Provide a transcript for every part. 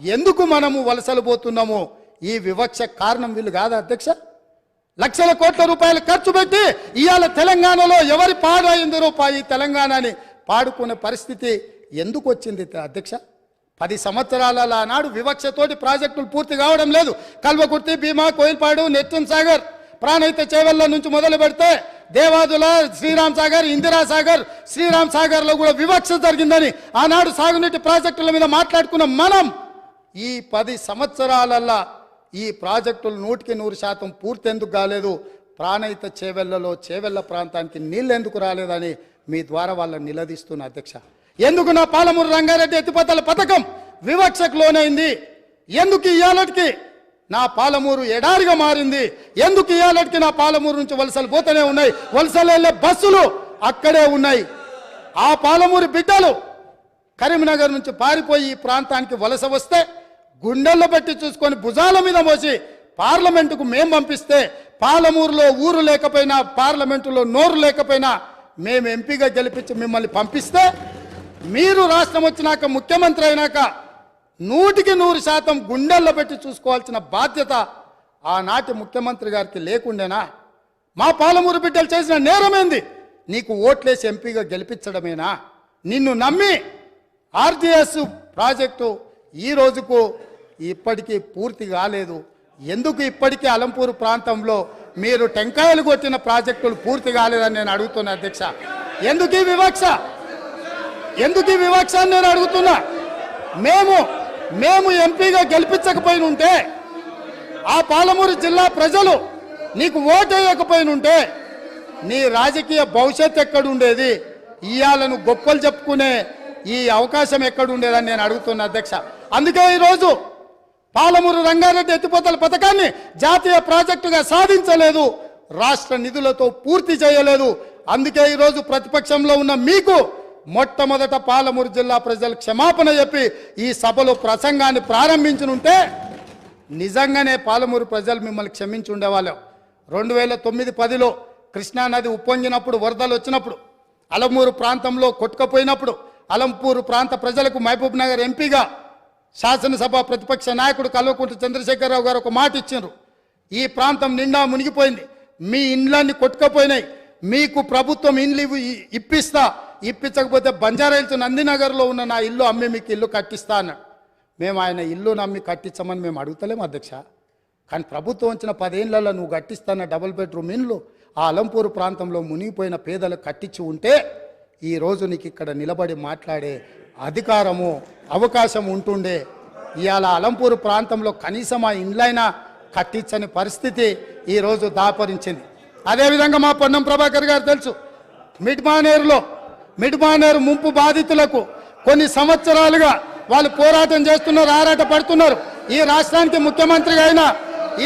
ఎందుకు మనము వలసలు పోతున్నామో? ఈ వివక్ష కారణం వీళ్ళు కాదా అధ్యక్ష? లక్షల కోట్ల రూపాయలు ఖర్చు పెట్టి ఇవాళ తెలంగాణలో ఎవరి పాడైంది రూపాయి తెలంగాణని పాడుకునే పరిస్థితి ఎందుకు వచ్చింది అధ్యక్ష? పది సంవత్సరాల నాడు వివక్షతోటి ప్రాజెక్టులు పూర్తి కావడం లేదు. కల్వకుర్తి భీమా కోయిల్పాడు నెట్టన్ సాగర్ ప్రాణహిత చేవెళ్ళ నుంచి మొదలు పెడితే దేవాదుల శ్రీరామ్ సాగర్ ఇందిరా సాగర్ శ్రీరామ్ సాగర్లో కూడా వివక్ష జరిగిందని ఆనాడు సాగునీటి ప్రాజెక్టుల మీద మాట్లాడుకున్న మనం ఈ పది సంవత్సరాలల్లా ఈ ప్రాజెక్టులు నూటికి నూరు శాతం పూర్తి ఎందుకు కాలేదు. ప్రాణహిత చేవెళ్ళలో చేవెళ్ళ ప్రాంతానికి నీళ్ళు ఎందుకు రాలేదని మీ ద్వారా వాళ్ళని నిలదీస్తున్న అధ్యక్ష. ఎందుకు నా పాలమూరు రంగారెడ్డి ఎత్తిపోతల పథకం వివక్షకు లోనైంది? ఎందుకు ఇవాళకి నా పాలమూరు ఎడారిగా మారింది? ఎందుకు ఇవాళకి నా పాలమూరు నుంచి వలసలు పోతూనే ఉన్నాయి? వలసలు వెళ్ళే బస్సులు అక్కడే ఉన్నాయి. ఆ పాలమూరు బిడ్డలు కరీంనగర్ నుంచి పారిపోయి ఈ ప్రాంతానికి వలస వస్తే గుండెల్లో పెట్టి చూసుకొని భుజాల మీద మోసి పార్లమెంటుకు మేం పంపిస్తే పాలమూరులో ఊరు లేకపోయినా పార్లమెంటులో నోరు లేకపోయినా మేము ఎంపీగా గెలిపించి మిమ్మల్ని పంపిస్తే మీరు రాష్ట్రం వచ్చినాక ముఖ్యమంత్రి అయినాక నూటికి నూరు శాతం గుండెల్లో పెట్టి చూసుకోవాల్సిన బాధ్యత ఆనాటి ముఖ్యమంత్రి గారికి లేకుండేనా? మా పాలమూరు బిడ్డలు చేసిన నేరమేంది? నీకు ఓట్లేసి ఎంపీగా గెలిపించడమేనా? నిన్ను నమ్మి ఆర్జీఎస్ ప్రాజెక్టు ఈ రోజుకు ఇప్పటికీ పూర్తి కాలేదు. ఎందుకు ఇప్పటికీ అలంపూరు ప్రాంతంలో మీరు టెంకాయలు కొట్టిన ప్రాజెక్టులు పూర్తి కాలేదని నేను అడుగుతున్నా అధ్యక్ష. ఎందుకు ఈ వివక్ష? ఎందుకు ఈ వివక్ష అని నేను అడుగుతున్నా? మేము మేము ఎంపీగా గెలిపించకపోయిన ఉంటే ఆ పాలమూరు జిల్లా ప్రజలు నీకు ఓటు వేయకపోయినుంటే నీ రాజకీయ భవిష్యత్ ఎక్కడుండేది? ఇయాలను గొప్పలు చెప్పుకునే ఈ అవకాశం ఎక్కడుండేదని నేను అడుగుతున్నా అధ్యక్ష. అందుకే ఈరోజు పాలమూరు రంగారెడ్డి ఎత్తిపోతల పథకాన్ని జాతీయ ప్రాజెక్టుగా సాధించలేదు. రాష్ట్ర నిధులతో పూర్తి చేయలేదు. అందుకే ఈరోజు ప్రతిపక్షంలో ఉన్న మీకు మొట్టమొదట పాలమూరు జిల్లా ప్రజలు క్షమాపణ చెప్పి ఈ సభలో ప్రసంగాన్ని ప్రారంభించనుంటే నిజంగానే పాలమూరు ప్రజలు మిమ్మల్ని క్షమించి ఉండేవాళ్ళం. రెండు వేల తొమ్మిది పదిలో కృష్ణానది ఉప్పొంగినప్పుడు వరదలు వచ్చినప్పుడు అలమూరు ప్రాంతంలో కొట్టుకపోయినప్పుడు అలంపూరు ప్రాంత ప్రజలకు మహబూబ్ నగర్ ఎంపీగా శాసనసభ ప్రతిపక్ష నాయకుడు కల్వకుంట్ల చంద్రశేఖరరావు గారు ఒక మాట ఇచ్చారు. ఈ ప్రాంతం నిండా మునిగిపోయింది. మీ ఇండ్లన్నీ కొట్టుకపోయినాయి. మీకు ప్రభుత్వం ఇండ్లు ఇప్పిస్తా. ఇప్పించకపోతే బంజారాయిల్స్ నందినగర్లో ఉన్న నా ఇల్లు అమ్మి మీకు ఇల్లు కట్టిస్తా అన్నాడు. మేము ఆయన ఇల్లు నమ్మి కట్టించమని మేము అడుగుతలేము అధ్యక్ష. కానీ ప్రభుత్వం వచ్చిన పదేళ్ళలో నువ్వు కట్టిస్తాన డబుల్ బెడ్రూమ్ ఇండ్లు ఆ అలంపూరు ప్రాంతంలో మునిగిపోయిన పేదలు కట్టించి ఉంటే ఈ రోజు నీకు ఇక్కడ నిలబడి మాట్లాడే అధికారము అవకాశం ఉంటుండే. ఇవాళ అలంపూరు ప్రాంతంలో కనీసం ఆ ఇండ్లైనా కట్టించని పరిస్థితి ఈరోజు దాపరించింది. అదేవిధంగా మా పొన్నం ప్రభాకర్ గారు తెలుసు మిడ్మానేరులో మిడ్మానేరు ముంపు బాధితులకు కొన్ని సంవత్సరాలుగా వాళ్ళు పోరాటం చేస్తున్నారు ఆరాట పడుతున్నారు. ఈ రాష్ట్రానికి ముఖ్యమంత్రి అయినా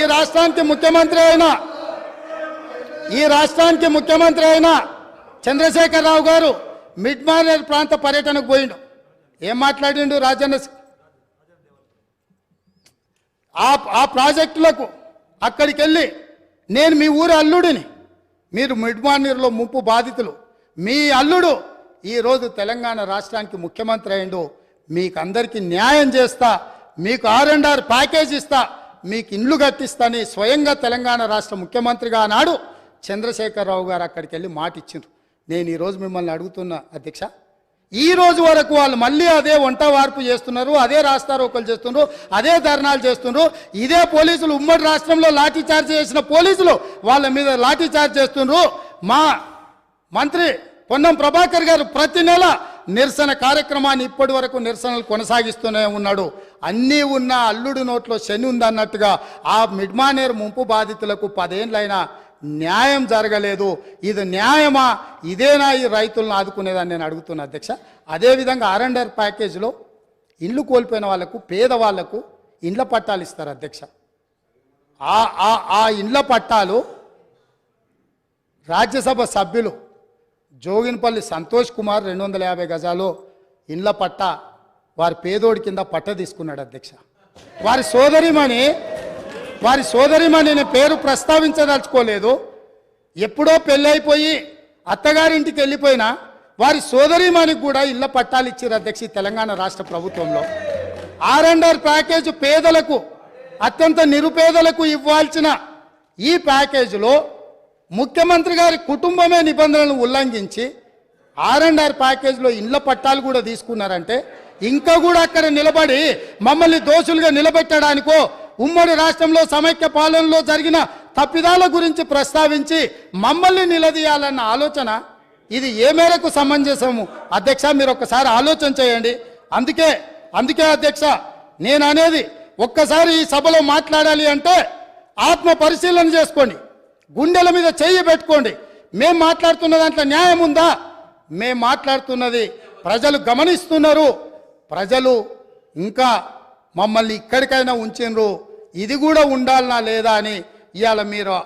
ఈ రాష్ట్రానికి ముఖ్యమంత్రి అయినా ఈ రాష్ట్రానికి ముఖ్యమంత్రి అయినా చంద్రశేఖరరావు గారు మిడ్మానేర్ ప్రాంత పర్యటనకు పోయిండు. ఏం మాట్లాడిండు రాజన్న ఆ ఆ ప్రాజెక్టులకు అక్కడికి వెళ్ళి నేను మీ ఊరి అల్లుడిని. మీరు మిడ్మానీర్లో ముంపు బాధితులు. మీ అల్లుడు ఈరోజు తెలంగాణ రాష్ట్రానికి ముఖ్యమంత్రి అయిండు. మీకు అందరికీ న్యాయం చేస్తా మీకు ఆర్ అండ్ ఆర్ ప్యాకేజ్ ఇస్తా మీకు ఇండ్లు కట్టిస్తాని స్వయంగా తెలంగాణ రాష్ట్ర ముఖ్యమంత్రిగా నాడు చంద్రశేఖరరావు గారు అక్కడికి వెళ్ళి మాట ఇచ్చిండ్రు నేను ఈరోజు మిమ్మల్ని అడుగుతున్నా అధ్యక్ష ఈ రోజు వరకు వాళ్ళు మళ్ళీ అదే వంట వార్పు చేస్తున్నారు అదే రాస్తారోకలు చేస్తున్నారు అదే ధర్నాలు చేస్తున్నారు ఇదే పోలీసులు ఉమ్మడి రాష్ట్రంలో లాఠీ చార్జ్ చేసిన పోలీసులు వాళ్ళ మీద లాఠీ చార్జ్ చేస్తున్నారు. మా మంత్రి పొన్నం ప్రభాకర్ గారు ప్రతి నెల నిరసన కార్యక్రమాన్ని ఇప్పటి వరకు నిరసనలు కొనసాగిస్తూనే ఉన్నాడు. అన్నీ ఉన్న అల్లుడు నోట్లో శని ఉందన్నట్టుగా ఆ మిడ్మానేర్ ముంపు బాధితులకు పదేళ్ళైనా న్యాయం జరగలేదు. ఇది న్యాయమా? ఇదేనా ఈ రైతులను ఆదుకునేదని నేను అడుగుతున్నా అధ్యక్ష. అదేవిధంగా ఆర్ఎండర్ ప్యాకేజీలో ఇల్లు కోల్పోయిన వాళ్ళకు పేదవాళ్ళకు ఇండ్ల పట్టాలు ఇస్తారు అధ్యక్ష. ఆ ఆ ఆ ఇండ్ల పట్టాలు రాజ్యసభ సభ్యులు జోగినపల్లి సంతోష్ కుమార్ రెండు వందల యాభై గజాలు ఇండ్ల పట్ట వారి పేదోడి కింద పట్ట తీసుకున్నాడు అధ్యక్ష. వారి సోదరిమణి వారి సోదరిమ నేను పేరు ప్రస్తావించదలుచుకోలేదు. ఎప్పుడో పెళ్ళైపోయి అత్తగారింటికి వెళ్ళిపోయినా వారి సోదరిమణికి కూడా ఇళ్ళ పట్టాలు ఇచ్చారు అధ్యక్ష తెలంగాణ రాష్ట్ర ప్రభుత్వంలో. ఆర్ అండ్ ఆర్ ప్యాకేజ్ పేదలకు అత్యంత నిరుపేదలకు ఇవ్వాల్సిన ఈ ప్యాకేజీలో ముఖ్యమంత్రి గారి కుటుంబమే నిబంధనలను ఉల్లంఘించి ఆర్ అండ్ ఆర్ ప్యాకేజ్లో ఇండ్ల పట్టాలు కూడా తీసుకున్నారంటే ఇంకా కూడా అక్కడ నిలబడి మమ్మల్ని దోషులుగా నిలబెట్టడానికో ఉమ్మడి రాష్ట్రంలో సమైక్య పాలనలో జరిగిన తప్పిదాల గురించి ప్రస్తావించి మమ్మల్ని నిలదీయాలన్న ఆలోచన ఇది ఏ మేరకు సమంజసము? అధ్యక్ష మీరు ఒక్కసారి ఆలోచన చేయండి. అందుకే అందుకే అధ్యక్ష నేను అనేది ఒక్కసారి ఈ సభలో మాట్లాడాలి అంటే ఆత్మ పరిశీలన చేసుకోండి. గుండెల మీద చెయ్యి పెట్టుకోండి. మేము మాట్లాడుతున్న దాంట్లో న్యాయం ఉందా? మేం మాట్లాడుతున్నది ప్రజలు గమనిస్తున్నారు. ప్రజలు ఇంకా మమ్మల్ని ఇక్కడికైనా ఉంచినరు. ఇది కూడా ఉండాలనా లేదా అని ఇవాళ మీరు